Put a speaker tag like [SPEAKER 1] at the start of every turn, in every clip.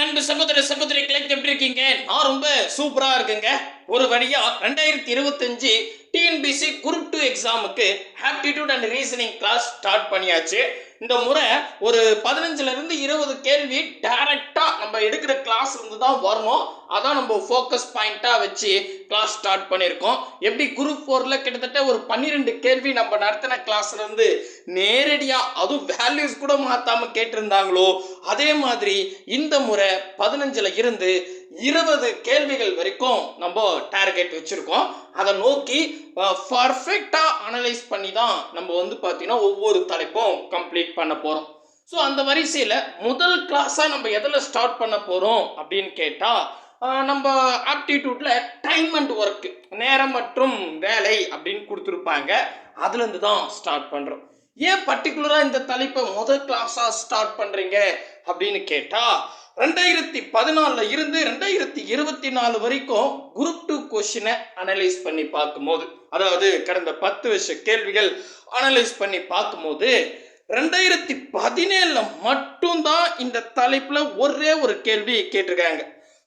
[SPEAKER 1] நண்பு சகோதர சகோதரிகளை எப்படி இருக்கீங்க? நான் ரொம்ப சூப்பரா இருக்குங்க. ஒரு வழியா ரெண்டாயிரத்தி இருபத்தஞ்சு டிஎன்பிசி குரூப் டூ எக்ஸாமுக்கு aptitude and reasoning class start பண்ணியாச்சு. இந்த முறை ஒரு பதினஞ்சுல இருந்து இருபது கேள்வி டைரக்டா நம்ம எடுக்கிற கிளாஸ் இருந்து தான் வரணும். அதான் நம்ம ஃபோக்கஸ் பாயிண்டா வச்சு கிளாஸ் ஸ்டார்ட் பண்ணியிருக்கோம். எப்படி குரூப் ஃபோர்ல கிட்டத்தட்ட ஒரு பன்னிரெண்டு கேள்வி நம்ம நடத்தின கிளாஸ்ல இருந்து நேரடியா அதுவும் வேல்யூஸ் கூட மாத்தாம கேட்டிருந்தாங்களோ அதே மாதிரி இந்த முறை பதினஞ்சுல இருந்து இருபது கேள்விகள் வரைக்கும் நம்ம டார்கெட் வச்சுருக்கோம். அதை நோக்கி பர்ஃபெக்டாக அனலைஸ் பண்ணி தான் நம்ம வந்து பார்த்தீங்கன்னா ஒவ்வொரு தலைப்பும் கம்ப்ளீட் பண்ண போகிறோம் ஸோ அந்த வரிசையில் முதல் கிளாஸாக நம்ம எதில் ஸ்டார்ட் பண்ண போகிறோம் அப்படின்னு கேட்டால் நம்ம ஆப்டிடியூட்டில் டைம் அண்ட் ஒர்க்கு நேரம் மற்றும் வேலை அப்படின்னு கொடுத்துருப்பாங்க. அதுலேருந்து தான் ஸ்டார்ட் பண்ணுறோம் ஏன் பர்டிகுலராக இந்த தலைப்பை முதல் கிளாஸாக ஸ்டார்ட் பண்ணுறீங்க அப்படின்னு கேட்டால் ரெண்டாயிரத்தி பதினாலில் இருந்து ரெண்டாயிரத்தி இருபத்தி நாலு வரைக்கும் குரூப் டூ கொஷினை அனலைஸ் பண்ணி பார்க்கும்போது அதாவது கடந்த பத்து வருஷ கேள்விகள் அனலைஸ் பண்ணி பார்க்கும்போது ரெண்டாயிரத்தி பதினேழில் மட்டும்தான் இந்த தலைப்பில் ஒரே ஒரு கேள்வி கேட்டிருக்காங்க.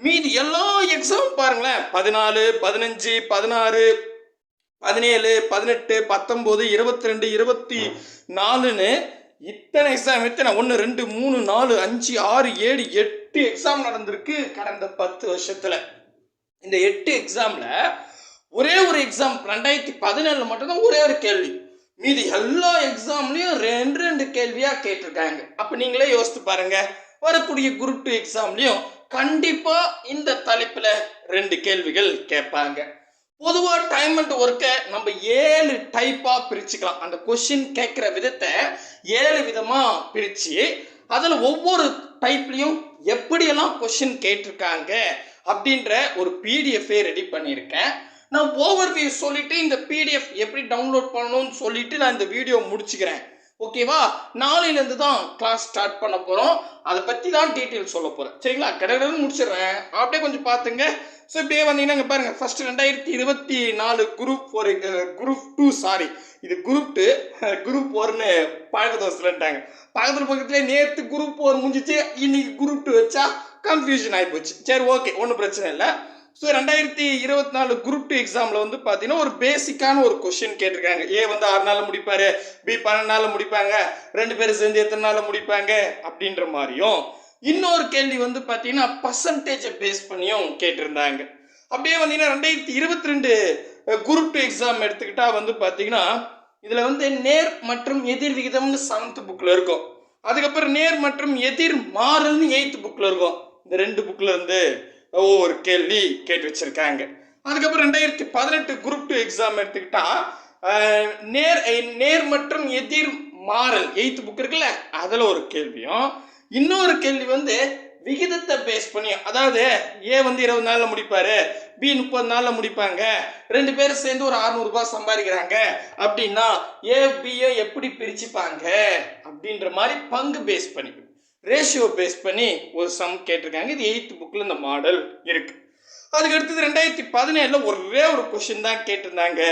[SPEAKER 1] மீதி எல்லா எக்ஸாம் பாருங்களேன். பதினாலு பதினஞ்சு பதினாறு பதினேழு பதினெட்டு பத்தொம்போது இருபத்தி ரெண்டு இருபத்தி நாலுன்னு இத்தனை எக்ஸாம் எத்தனை? ஒன்று ரெண்டு மூணு நாலு அஞ்சு ஆறு ஏழு எட்டு எக்ஸாம் நடந்திருக்கு கடந்த பத்து வருஷத்தில். இந்த எட்டு எக்ஸாமில் ஒரே ஒரு எக்ஸாம் ரெண்டாயிரத்தி பதினேழில் மட்டும்தான் ஒரே ஒரு கேள்வி. மீதி எல்லா எக்ஸாம்லேயும் ரெண்டு ரெண்டு கேள்வியாக கேட்டிருக்காங்க. அப்போ நீங்களே யோசித்து பாருங்க. வரக்கூடிய குரூப் டூ எக்ஸாம்லேயும் கண்டிப்பாக இந்த தலைப்பில் ரெண்டு கேள்விகள் கேட்பாங்க. பொதுவாக டைம் அண்ட் ஒர்க்கை நம்ம ஏழு டைப்பாக பிரிச்சுக்கலாம். அந்த கொஷின் கேட்குற விதத்தை ஏழு விதமாக பிரித்து அதில் ஒவ்வொரு டைப்லையும் எப்படியெல்லாம் கொஷின் கேட்டிருக்காங்க அப்படின்ற ஒரு பிடிஎஃபே ரெடி பண்ணியிருக்கேன். நான் ஓவர்வியூ சொல்லிவிட்டு இந்த பிடிஎஃப் எப்படி டவுன்லோட் பண்ணணும்னு சொல்லிவிட்டு நான் இந்த வீடியோ முடிச்சுக்கிறேன். ஓகேவா? நாளையிலேருந்து தான் கிளாஸ் ஸ்டார்ட் பண்ண போகிறோம் அதை பற்றி தான் டீட்டெயில் சொல்ல போகிறேன் சரிங்களா? கடகடன்னு முடிச்சிடுறேன். அப்படியே கொஞ்சம் பார்த்துங்க. ஸோ இப்படியே வந்தீங்கன்னா இங்கே பாருங்கள் ஃபர்ஸ்ட் ரெண்டாயிரத்தி இருபத்தி நாலு group four group two sorry இது குரூப் டூ குரூப் ஃபோர்னு பழக்கதோசலன்ட்டாங்க பக்கத்தில் பக்கத்துலேயே நேற்று குரூப் ஃபோர் முடிஞ்சிச்சு. இன்னைக்கு குரூப் டூ வச்சா கன்ஃபியூஷன் ஆகிப்போச்சு சரி ஓகே ஒன்றும் பிரச்சனை இல்லை. ஸோ ரெண்டாயிரத்தி இருபத்தி நாலு குரூப் டூ எக்ஸாமில் வந்து பார்த்தீங்கன்னா ஒரு பேசிக்கான ஒரு கொஷின் கேட்டிருக்காங்க. ஏ வந்து ஆறு நாளில் முடிப்பார் பி பன்னெண்டு நாளில் முடிப்பாங்க ரெண்டு பேரும் சேர்ந்து எத்தனை நாளில் முடிப்பாங்க? அப்படின்ற மாதிரியும் இன்னொரு கேள்வி வந்து பார்த்தீங்கன்னா பர்சன்டேஜை பேஸ் பண்ணியும் கேட்டிருந்தாங்க. அப்படியே வந்தீங்கன்னா ரெண்டாயிரத்தி இருபத்தி ரெண்டு குரூப் டூ எக்ஸாம் எடுத்துக்கிட்டால் வந்து பார்த்தீங்கன்னா இதில் வந்து நேர் மற்றும் எதிர் விகிதம்னு செவன்த் புக்கில் இருக்கும். அதுக்கப்புறம் நேர் மற்றும் எதிர் மாறல்னு எயித்து புக்கில் இருக்கும். இந்த ரெண்டு புக்கில் இருந்து ஒவ்வொரு கேள்வி கேட்டு வச்சிருக்காங்க. அதுக்கப்புறம் ரெண்டாயிரத்தி பதினெட்டு குரூப் டூ எக்ஸாம் எடுத்துக்கிட்டா நேர் நேர் மற்றும் எதிர் மாறல் எயித்து புக் இருக்குல்ல அதில் ஒரு கேள்வியும் இன்னொரு கேள்வி வந்து விகிதத்தை பேஸ் பண்ணி அதாவது ஏ வந்து இருபது நாளில் முடிப்பார் பி முப்பது நாளில் முடிப்பாங்க ரெண்டு பேரும் சேர்ந்து ஒரு அறுநூறுபா சம்பாதிக்கிறாங்க அப்படின்னா ஏ பியை எப்படி பிரிச்சுப்பாங்க அப்படின்ற மாதிரி பங்கு பேஸ் பண்ணி. ரேஷியோ பேஸ் பண்ணி ஒரு சம் கேட்டிருக்காங்க. இது எயித்து புக்கில் இந்த மாடல் இருக்கு. அதுக்கு அடுத்தது ரெண்டாயிரத்தி பதினேழில் ஒரே ஒரு கொஷின் தான் கேட்டிருந்தாங்க.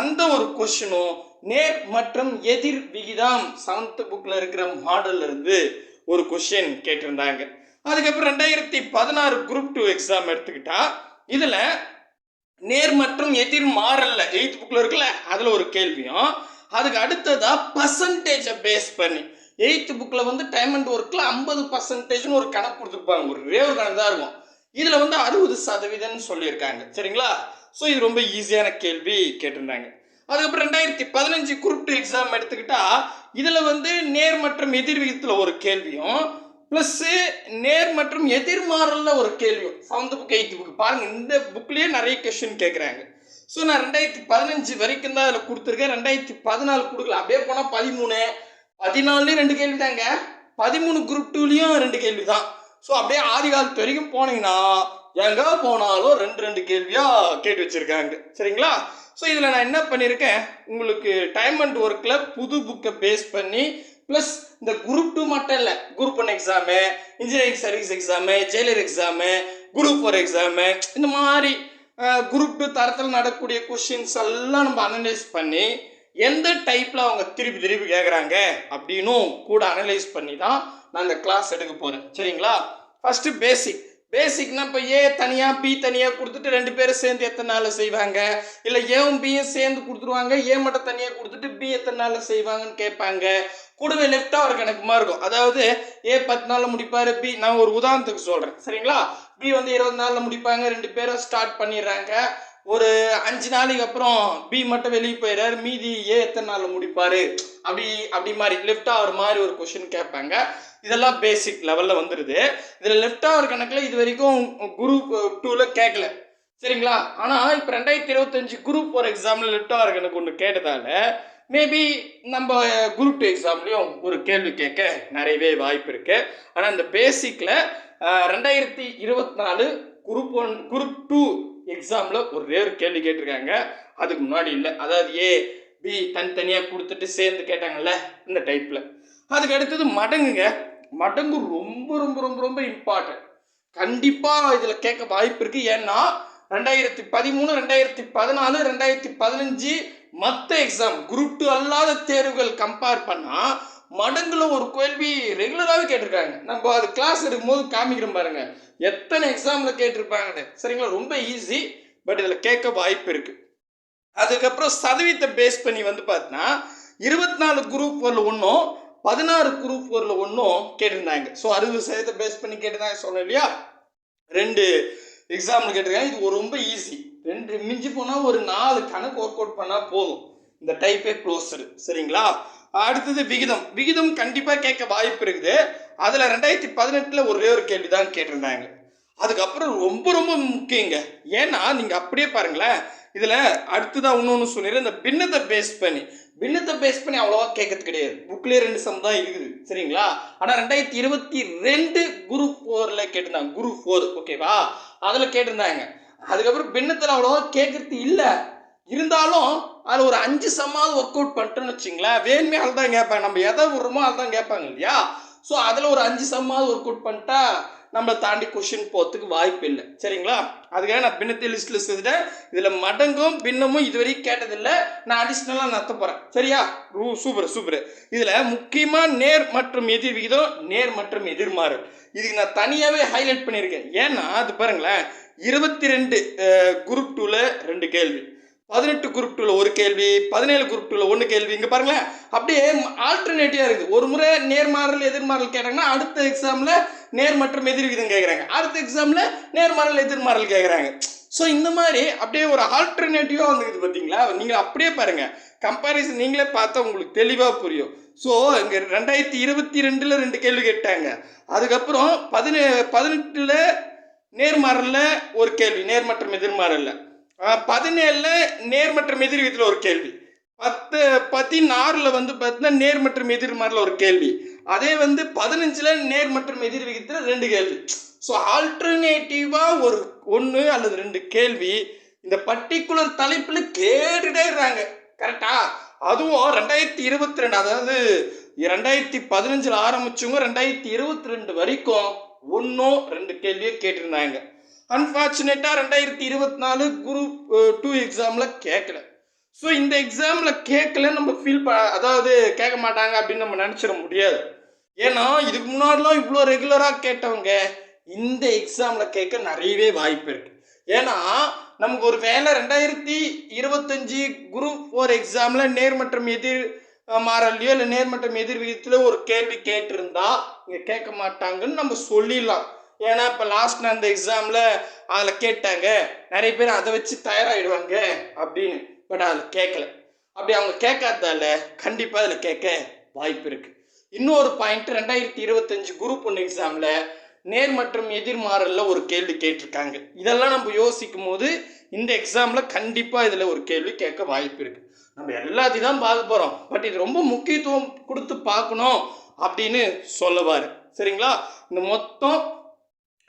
[SPEAKER 1] அந்த ஒரு கொஷினும் நேர் மற்றும் எதிர் விகிதம் செவன்த் புக்கில் இருக்கிற மாடல்ல இருந்து ஒரு கொஷின் கேட்டிருந்தாங்க. அதுக்கப்புறம் ரெண்டாயிரத்தி பதினாறு குரூப் டூ எக்ஸாம் எடுத்துக்கிட்டா இதில் நேர் மற்றும் எதிர் மாறல்ல எயித் புக்கில் இருக்குல்ல அதில் ஒரு கேள்வியும் அதுக்கு அடுத்ததாக பர்சன்டேஜை பேஸ் பண்ணி எயித்து புக்கில் வந்து டைம் அண்ட் ஒர்க்கில் ஐம்பது பர்சன்டேஜ்னு ஒரு கணக்கு கொடுத்துருப்பாங்க. ஒரே ஒரு கணக்கு தான் இருக்கும். இதில் வந்து அறுபது சதவீதம்னு சொல்லியிருக்காங்க. சரிங்களா? ஸோ இது ரொம்ப ஈஸியான கேள்வி கேட்டிருந்தாங்க. அதுக்கப்புறம் ரெண்டாயிரத்தி பதினஞ்சு குரூப் டூ எக்ஸாம் எடுத்துக்கிட்டா இதில் வந்து நேர் மற்றும் எதிர் விகிதத்தில் ஒரு கேள்வியும் ப்ளஸ்ஸு நேர் மற்றும் எதிர்மாறலில் ஒரு கேள்வியும். செவன்த் புக் எயித்து புக் பாருங்கள் இந்த புக்லேயே நிறைய கொஷின் கேட்குறாங்க ஸோ நான் ரெண்டாயிரத்தி பதினஞ்சு வரைக்கும் தான் அதில் கொடுத்துருக்கேன். ரெண்டாயிரத்தி பதினாலு கொடுக்கல. அப்படியே போனால் பதிமூணு பதினாலுலேயும் ரெண்டு கேள்வி தாங்க பதிமூணு குரூப் டூலேயும் ரெண்டு கேள்வி தான் ஸோ அப்படியே ஆதி காலத்து வரைக்கும் போனீங்கன்னா எங்கே போனாலும் ரெண்டு ரெண்டு கேள்வியாக கேட்டு வச்சுருக்காங்க. சரிங்களா? ஸோ இதில் நான் என்ன பண்ணியிருக்கேன் உங்களுக்கு டைம் அண்ட் ஒர்க்கில் புது புக்கை பேஸ் பண்ணி ப்ளஸ் இந்த குரூப் டூ மட்டும் இல்லை group one exam engineering service exam jailer exam group four exam இந்த மாதிரி குரூப் டூ தரத்தில் நடக்கக்கூடிய கொஷின்ஸ் எல்லாம் நம்ம அனலைஸ் பண்ணி எந்த டைப்பில் அவங்க திருப்பி திருப்பி கேட்குறாங்க அப்படின்னும் கூட அனலைஸ் பண்ணி தான் நான் இந்த கிளாஸ் எடுக்க போகிறேன் சரிங்களா? ஃபஸ்ட்டு பேசிக் பேசிக்னா இப்போ ஏ தனியாக பி தனியாக கொடுத்துட்டு ரெண்டு பேரும் சேர்ந்து எத்தனை நாளில் செய்வாங்க? இல்லை ஏவும் பியும் சேர்ந்து கொடுத்துருவாங்க? ஏ மட்டும் தனியாக கொடுத்துட்டு பி எத்தனை நாளில் செய்வாங்கன்னு கேட்பாங்க. கூடவே லெஃப்டாக ஒரு கணக்குமா இருக்கும். அதாவது ஏ பத்து நாளில் முடிப்பார் பி நான் ஒரு உதாரணத்துக்கு சொல்கிறேன் சரிங்களா? பி வந்து இருபது நாளில் முடிப்பாங்க ரெண்டு பேரும் ஸ்டார்ட் பண்ணிடுறாங்க. ஒரு அஞ்சு நாளைக்கு அப்புறம் பி மட்டும் வெளியே போயிடுறாரு மீதி ஏ எத்தனை நாளில் முடிப்பாரு? அப்படி அப்படி மாதிரி லெஃப்ட் ஆகிற மாதிரி ஒரு கொஷின் கேட்பாங்க. இதெல்லாம் பேசிக் லெவலில் வந்துடுது இதில் லெஃப்ட் ஆகிற கணக்கில் இது வரைக்கும் குரூப் டூவில் கேட்கல. சரிங்களா? ஆனால் இப்போ ரெண்டாயிரத்தி இருபத்தஞ்சு குரூப் ஒரு எக்ஸாமில் லெஃப்ட் ஆகிற கணக்கு ஒன்று கேட்டதால் மேபி நம்ம குரூப் டூ எக்ஸாம்லேயும் ஒரு கேள்வி கேட்க நிறையவே வாய்ப்பு இருக்குது ஆனால் இந்த பேசிக்கில் ரெண்டாயிரத்தி இருபத்தி நாலு குரூப் ஒன் குரூப் டூ எக்ஸாமில் ஒரே ஒரு கேள்வி கேட்டிருக்காங்க. அதுக்கு முன்னாடி இல்லை. அதாவது ஏ பி தனித்தனியாக கொடுத்துட்டு சேர்ந்து கேட்டாங்கல்ல இந்த டைப்பில் அதுக்கு அடுத்தது மடங்குங்க. மடங்கு ரொம்ப ரொம்ப ரொம்ப ரொம்ப இம்பார்ட்டன்ட் கண்டிப்பாக இதில் கேட்க வாய்ப்பு இருக்குது ஏன்னா ரெண்டாயிரத்தி பதிமூணு ரெண்டாயிரத்தி பதினாலு ரெண்டாயிரத்தி பதினஞ்சு மற்ற எக்ஸாம் குரூப் டூ அல்லாத தேர்வுகள் கம்பேர் பண்ணால் மடங்குல ஒரு கேள்வி ரெகுலராகவே கேட்டிருக்காங்க. நம்ம அது கிளாஸ் எடுக்கும்போது காமிக்கிறோம் பாருங்கள் எத்தனை எக்ஸாமில் கேட்டிருப்பாங்கன்னு. சரிங்களா? ரொம்ப ஈஸி பட் இதில் கேட்க வாய்ப்பு இருக்குது அதுக்கப்புறம் சதவீதத்தை பேஸ் பண்ணி வந்து பார்த்தீங்கன்னா இருபத்தி நாலு குரூப் ஒரு ஒன்றும் பதினாறு குரூப் ஒரு ஒன்றும் கேட்டிருந்தாங்க. ஸோ அறுபது சதவீதத்தை பேஸ் பண்ணி கேட்டிருந்தாங்க சொன்னேன் இல்லையா? ரெண்டு எக்ஸாம்பிள் கேட்டிருக்காங்க. இது ஒரு ரொம்ப ஈஸி ரெண்டு மிஞ்சி போனால் ஒரு நாலு கணக்கு ஒர்க் அவுட் பண்ணால் போதும். இந்த டைப்பே க்ளோஸ்டு சரிங்களா? அடுத்தது விகிதம். விகிதம் கண்டிப்பாக கேட்க வாய்ப்பு இருக்குது. அதில் ரெண்டாயிரத்தி பதினெட்டில் ஒரே ஒரு கேள்வி தான் கேட்டிருந்தாங்க. அதுக்கப்புறம் ரொம்ப ரொம்ப முக்கியங்க. ஏன்னா நீங்கள் அப்படியே பாருங்களேன். இதில் அடுத்ததாக இன்னொன்று சொன்னீங்க. இந்த பின்னத்தை பேஸ் பண்ணி. பின்னத்தை பேஸ் பண்ணி அவ்வளோவா கேட்கறது கிடையாது. புக்லேயே ரெண்டு சம் தான் இருக்குது. சரிங்களா? ஆனால் ரெண்டாயிரத்தி இருபத்தி ரெண்டு குரு ஃபோரில் கேட்டிருந்தாங்க. குரு ஃபோர் ஓகேவா அதில் கேட்டிருந்தாங்க. அதுக்கப்புறம் பின்னத்தில் அவ்வளோவா கேட்கறது இல்லை. இருந்தாலும் அதில் ஒரு அஞ்சு சம்மாவது ஒர்க் அவுட் பண்ணிட்டோன்னு வச்சிங்களேன் வேணுமே அதை தான் கேட்பாங்க. நம்ம எதை விடுறோமோ அதை தான் கேட்பாங்க இல்லையா? ஸோ அதில் ஒரு அஞ்சு சம்மாவது ஒர்க் அவுட் பண்ணிட்டா நம்மளை தாண்டி கொஷின் போகிறதுக்கு வாய்ப்பு இல்லை. சரிங்களா? அதுக்காக நான் பின்னத்தை லிஸ்ட்டில் செஞ்சுட்டேன் இதில் மடங்கும் பின்னமும் இது வரைக்கும் கேட்டதில்லை. நான் அடிஷ்னலாக நடத்த போகிறேன் சரியா? ரூ சூப்பர் சூப்பர் இதில் முக்கியமாக நேர் மற்றும் எதிர் விகிதம் நேர் மற்றும் எதிர்மாறு. இதுக்கு நான் தனியாகவே ஹைலைட் பண்ணியிருக்கேன். ஏன்னா அது பாருங்களேன் இருபத்தி ரெண்டு குரூப் டூவில் ரெண்டு கேள்வி. பதினெட்டு குரூப் டூவில் ஒரு கேள்வி பதினேழு குரூப் டூவில் ஒன்று கேள்வி. இங்கே பாருங்களேன். அப்படியே ஆல்டர்னேட்டிவாக இருக்குது. ஒரு முறை நேர்மாறல் எதிர்மாறல் கேட்டாங்கன்னா அடுத்த எக்ஸாமில் நேர் மற்றும் எதிர்விகிதம் கேட்குறாங்க அடுத்த எக்ஸாமில் நேர்மாறல் எதிர்மாறல் கேட்குறாங்க ஸோ இந்த மாதிரி அப்படியே ஒரு ஆல்டர்னேட்டிவாக வந்துக்குது பார்த்தீங்களா நீங்கள் அப்படியே பாருங்கள் கம்பாரிசன் நீங்களே பார்த்தா உங்களுக்கு தெளிவாக புரியும். ஸோ இங்கே ரெண்டாயிரத்தி இருபத்தி ரெண்டில் ரெண்டு கேள்வி கேட்டாங்க. அதுக்கப்புறம் பதினே பதினெட்டில் நேர்மாறலில் ஒரு கேள்வி நேர் மற்றும் எதிர்மாறலில். பதினேழில் நேர் மற்றும் எதிர் விகிதத்தில் ஒரு கேள்வி. பத்து பதினாறில் வந்து பார்த்தீங்கன்னா நேர் மற்றும் எதிர்மாறில் ஒரு கேள்வி. அதே வந்து பதினஞ்சில் நேர் மற்றும் எதிர் விகிதத்தில் ரெண்டு கேள்வி. ஸோ ஆல்டர்னேட்டிவாக ஒரு ஒன்று அல்லது ரெண்டு கேள்வி. இந்த பர்டிகுலர் தலைப்பில் கேட்டுட்டே இருக்காங்க. கரெக்டா அதுவும் ரெண்டாயிரத்தி இருபத்தி ரெண்டு அதாவது ரெண்டாயிரத்தி பதினஞ்சில் ஆரம்பிச்சவங்க ரெண்டாயிரத்தி இருபத்தி ரெண்டு வரைக்கும் ஒன்றும் ரெண்டு கேள்வியை கேட்டிருந்தாங்க. அன்ஃபார்ச்சுனேட்டாக ரெண்டாயிரத்தி இருபத்தி நாலு குரூப் டூ எக்ஸாமில் கேட்கல ஸோ இந்த எக்ஸாமில் கேட்கல நம்ம ஃபீல் ப அதாவது கேட்க மாட்டாங்க அப்படின்னு நம்ம நினச்சிட முடியாது. ஏன்னா இதுக்கு முன்னாடிலாம் இவ்வளோ ரெகுலராக கேட்டவங்க இந்த எக்ஸாமில் கேட்க நிறையவே வாய்ப்பு இருக்குது ஏன்னா நமக்கு ஒரு வேலை ரெண்டாயிரத்தி இருபத்தஞ்சி குரூப் ஃபோர் எக்ஸாமில் நேர் மற்றும் எதிர் மாறலையோ இல்லை நேர்மட்டம் எதிர் விகிதத்தில் ஒரு கேள்வி கேட்டிருந்தா இங்கே கேட்க மாட்டாங்கன்னு நம்ம சொல்லிடலாம். ஏன்னா இப்போ லாஸ்ட் நடந்த எக்ஸாமில் அதில் கேட்டாங்க நிறைய பேர் அதை வச்சு தயாராகிடுவாங்க அப்படின்னு. பட் அதில் கேட்கல அப்படி அவங்க கேட்காததால கண்டிப்பாக அதில் கேட்க வாய்ப்பு இருக்குது இன்னொரு பாயிண்ட் ரெண்டாயிரத்தி இருபத்தஞ்சு குரூப் ஒன்று எக்ஸாமில் நேர் மற்றும் எதிர்மாறலில் ஒரு கேள்வி கேட்டிருக்காங்க. இதெல்லாம் நம்ம யோசிக்கும் போது இந்த எக்ஸாமில் கண்டிப்பாக இதில் ஒரு கேள்வி கேட்க வாய்ப்பு இருக்குது நம்ம எல்லாத்தையும் தான் பார்க்க போகிறோம் பட் இது ரொம்ப முக்கியத்துவம் கொடுத்து பார்க்கணும் அப்படின்னு சொல்லுவார் சரிங்களா? இந்த மொத்தம்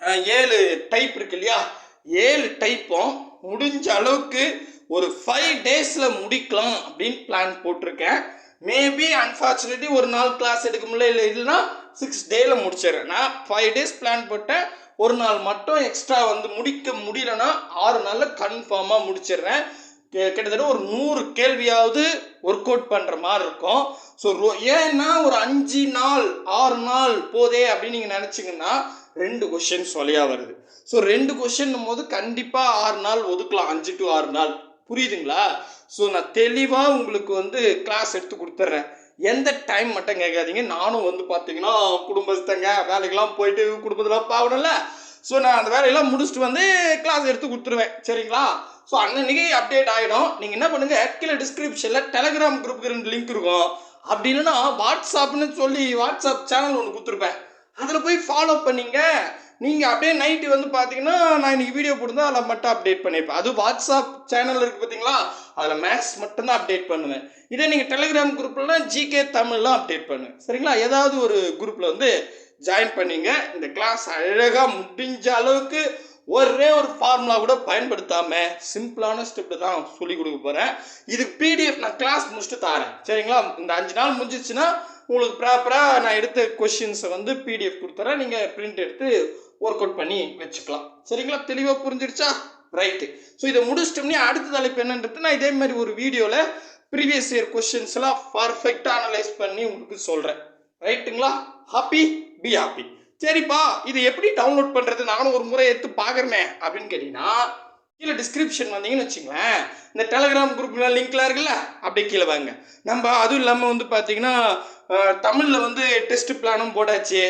[SPEAKER 1] ஏழு டைப் இருக்கு இல்லையா? ஏழு டைப்பும் முடிஞ்ச அளவுக்கு ஒரு ஃபைவ் டேஸில் முடிக்கலாம் அப்படின்னு பிளான் போட்டிருக்கேன். மேபி அன்ஃபார்ச்சுனேட்லி ஒரு நாள் கிளாஸ் எடுக்க முடியல இல்லை இல்லைன்னா சிக்ஸ் டேயில் முடிச்சிடுறேன். நான் ஃபைவ் டேஸ் பிளான் போட்டேன். ஒரு நாள் மட்டும் எக்ஸ்ட்ரா வந்து முடிக்க முடியலன்னா ஆறு நாளில் கன்ஃபார்மாக முடிச்சிடுறேன். கிட்டத்தட்ட ஒரு நூறு கேள்வியாவது ஒர்க் அவுட் பண்ணுற மாதிரி இருக்கும். ஸோ ஏன்னா ஒரு அஞ்சு நாள் ஆறு நாள் போதே அப்படின்னு நீங்கள் நினச்சிங்கன்னா ரெண்டு கொஷின் சொல்லியாக வருது. ஸோ ரெண்டு கொஷின் போது கண்டிப்பாக ஆறு நாள் ஒதுக்கலாம். அஞ்சு டு ஆறு நாள். புரியுதுங்களா? ஸோ நான் தெளிவாக உங்களுக்கு வந்து கிளாஸ் எடுத்து கொடுத்துட்றேன் எந்த டைம் மட்டும் கேட்காதீங்க. நானும் வந்து பார்த்தீங்கன்னா குடும்பத்தங்க வேலைக்கெல்லாம் போயிட்டு குடும்பத்தில் பார்க்கணும்ல ஸோ நான் அந்த வேலையெல்லாம் முடிச்சுட்டு வந்து கிளாஸ் எடுத்து கொடுத்துருவேன். சரிங்களா? ஸோ அன்னன்னைக்கு அப்டேட் ஆகிடும் நீங்கள் என்ன பண்ணுங்கள் கீழே டிஸ்கிரிப்ஷனில் டெலகிராம் குரூப்புக்கு ரெண்டு லிங்க் இருக்கும். அப்படி இல்லைன்னா வாட்ஸ்அப்னு சொல்லி வாட்ஸ்அப் சேனல் ஒன்று கொடுத்துருப்பேன். அதில் போய் ஃபாலோ பண்ணீங்க. நீங்கள் அப்படியே நைட்டு வந்து பார்த்தீங்கன்னா நான் இன்னைக்கு வீடியோ போட்டுருந்தா அதில் மட்டும் அப்டேட் பண்ணியிருப்பேன் அது வாட்ஸ்அப் சேனல் இருக்குது பார்த்தீங்களா அதில் மேக்ஸ் மட்டும்தான் அப்டேட் பண்ணுவேன். இதே நீங்கள் டெலிகிராம் குரூப்லாம் ஜிகே தமிழ்லாம் அப்டேட் பண்ணுவேன் சரிங்களா? ஏதாவது ஒரு குரூப்பில் வந்து ஜாயின் பண்ணிங்க. இந்த கிளாஸ் அழகாக முடிஞ்ச அளவுக்கு ஒரே ஒரு ஃபார்முலா கூட பயன்படுத்தாமல் சிம்பிளான ஸ்டெப்பு தான் சொல்லி கொடுக்க போகிறேன் இதுக்கு பிடிஎஃப் நான் கிளாஸ் முடிச்சுட்டு தரேன். சரிங்களா? இந்த அஞ்சு நாள் முடிஞ்சிச்சுன்னா உங்களுக்கு ப்ராப்பராக நான் எடுத்த கொஷின்ஸை வந்து பிடிஎஃப் கொடுத்துறேன். நீங்கள் பிரிண்ட் எடுத்து ஒர்க் அவுட் பண்ணி வச்சுக்கலாம். சரிங்களா? தெளிவாக புரிஞ்சிடுச்சா? ரைட்டு ஸோ இதை முடிச்சிட்டோம்னே அடுத்த தலைப்பு என்னன்றது நான் இதே மாதிரி ஒரு வீடியோவில் ப்ரீவியஸ் இயர் கொஷின்ஸ் எல்லாம் பர்ஃபெக்டாக அனலைஸ் பண்ணி உங்களுக்கு சொல்கிறேன் ரைட்டுங்களா ஹாப்பி பி சரிப்பா இது எப்படி டவுன்லோட் பண்ணுறது நானும் ஒரு முறை எடுத்து பார்க்குறேனே அப்படின்னு கேட்டிங்கன்னா கீழே டிஸ்கிரிப்ஷன் வந்தீங்கன்னு வச்சுங்களேன் இந்த டெலகிராம் குரூப்லாம் லிங்க்லாம் இருக்குல்ல அப்படியே கீழே வாங்க. நம்ம அதுவும் இல்லாமல் வந்து பார்த்தீங்கன்னா தமிழில் வந்து டெஸ்ட் பிளானும் போட்டாச்சு.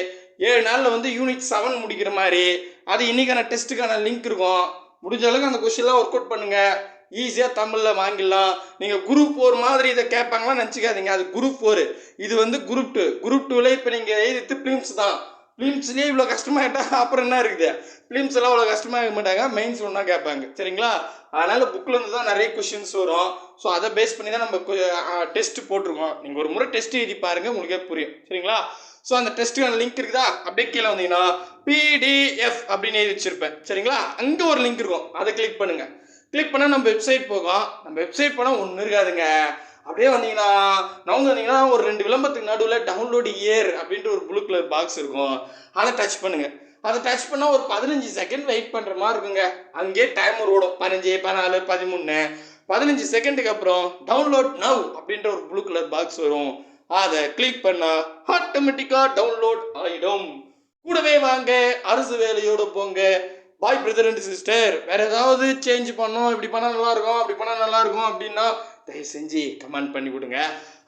[SPEAKER 1] ஏழு நாளில் வந்து யூனிட் செவன் முடிக்கிற மாதிரி. அது இன்னைக்கான டெஸ்ட்டுக்கான லிங்க் இருக்கும். முடிஞ்ச அளவுக்கு அந்த கொஷின்லாம் ஒர்க் அவுட் பண்ணுங்கள் ஈஸியாக தமிழில் வாங்கிடலாம். நீங்கள் குரூப் ஃபோர் மாதிரி இதை கேட்பாங்களா நினச்சிக்காதீங்க. அது குரூப் ஃபோர் இது வந்து குரூப் டூ குரூப் டூவில் இப்போ நீங்கள் எழுதித்து ஃபிலிம்ஸ் தான். ஃபிலிம்ஸ்லேயே இவ்வளோ கஷ்டமாயிட்டா அப்புறம் என்ன இருக்குது? ஃபிலிம்ஸ் எல்லாம் அவ்வளோ கஷ்டமாக மாட்டாங்க. மெயின்ஸ் ஒன்றா கேட்பாங்க. சரிங்களா? அதனால் புக்கிலேருந்து தான் நிறைய கொஷின்ஸ் வரும். ஸோ அதை பேஸ் பண்ணி தான் நம்ம டெஸ்ட் போட்டிருக்கோம். நீங்கள் ஒரு முறை டெஸ்ட் எழுதி பாருங்கள் உங்களுக்கே புரியும். சரிங்களா? ஸோ அந்த டெஸ்ட்டுக்கான லிங்க் இருக்குதா? அப்படியே கீழே வந்தீங்கன்னா பிடிஎஃப் அப்படின்னு எழுதி வச்சிருப்பேன். சரிங்களா? அங்கே ஒரு லிங்க் இருக்கும். அதை கிளிக் பண்ணுங்கள் கிளிக் பண்ணால் நம்ம வெப்சைட் போகும். நம்ம வெப்சைட் போனால் ஒன்றும் இருக்காதுங்க. அப்படியே வந்தீங்கன்னா நவுந்து வந்தீங்கன்னா ஒரு ரெண்டு விளம்பரத்துக்கு நடுவில் டவுன்லோடு இயர் அப்படின்ட்டு ஒரு ப்ளூ கலர் பாக்ஸ் இருக்கும். அதை டச் பண்ணுங்கள் அதை டச் பண்ணால் ஒரு பதினஞ்சு செகண்ட் வெயிட் பண்ணுற மாதிரி இருக்குங்க. அங்கேயே டைமர் ஓடும். பதினஞ்சு பதினாலு பதிமூணு. பதினஞ்சு செகண்டுக்கு அப்புறம் டவுன்லோட் நவ் அப்படின்ற ஒரு ப்ளூ கலர் பாக்ஸ் வரும். அதை கிளிக் பண்ணால் ஆட்டோமேட்டிக்காக டவுன்லோட் ஆகிடும் கூடவே வாங்க அரசு வேலையோடு போங்க. பாய் பிரதர் அண்ட் சிஸ்டர் வேற ஏதாவது சேஞ்ச் பண்ணோம் இப்படி பண்ணால் நல்லா இருக்கும் அப்படி பண்ணால் நல்லா இருக்கும் அப்படின்னா தயவு செஞ்சு கமெண்ட் பண்ணி விடுங்க.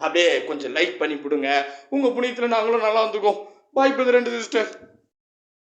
[SPEAKER 1] அப்படியே கொஞ்சம் லைக் பண்ணி விடுங்க. உங்கள் புண்ணியத்தில் நாங்களும் நல்லா வந்துக்கோம் பாய் பிரதர் அண்ட் சிஸ்டர்